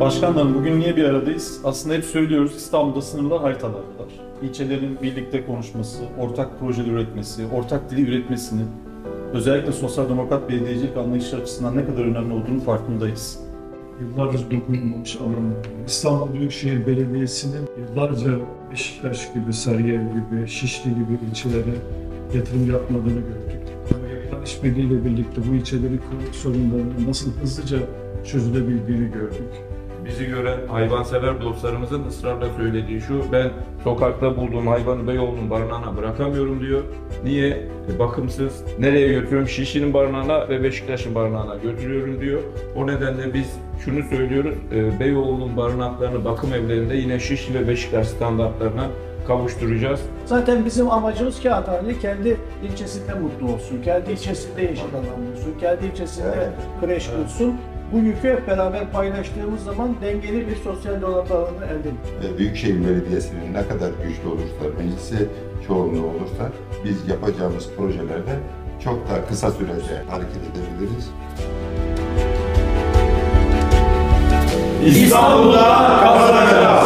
Başkanlarım bugün niye bir aradayız? Aslında hep söylüyoruz İstanbul'da sınırlar haritalardalar. İlçelerin birlikte konuşması, ortak projeler üretmesi, ortak dili üretmesinin özellikle sosyal demokrat belediyecilik anlayışı açısından ne kadar önemli olduğunu farkındayız. Yıllardır dokunulmamış alan. İstanbul Büyükşehir Belediyesi'nin yıllarca Beşiktaş gibi, Sarıyer gibi, Şişli gibi ilçelere yatırım yapmadığını gördük. Ama yapılan işbirliğiyle birlikte bu ilçelerin sorunlarının nasıl hızlıca çözülebildiğini gördük. Bizi gören hayvansever dostlarımızın ısrarla söylediği şu, ben sokakta bulduğum hayvanı Beyoğlu'nun barınağına bırakamıyorum diyor. Niye? E, bakımsız. Nereye götürüyorum? Şişli'nin barınağına ve Beşiktaş'ın barınağına götürüyorum diyor. O nedenle biz şunu söylüyoruz, e, Beyoğlu'nun barınaklarını, bakım evlerinde yine Şişli ve Beşiktaş standartlarına kavuşturacağız. Zaten bizim amacımız Kağıthane kendi ilçesinde mutlu olsun, kendi ilçesinde yeşil alan olsun, kendi ilçesinde kreş olsun. Bu yükü hep beraber paylaştığımız zaman dengeli bir sosyal dolar alanı elde ve Büyükşehir Belediyesi'nin ne kadar güçlü olursa, meclisi çoğunluğu olursa biz yapacağımız projelerde çok daha kısa sürede hareket edebiliriz. İstanbul'da kazanacağız.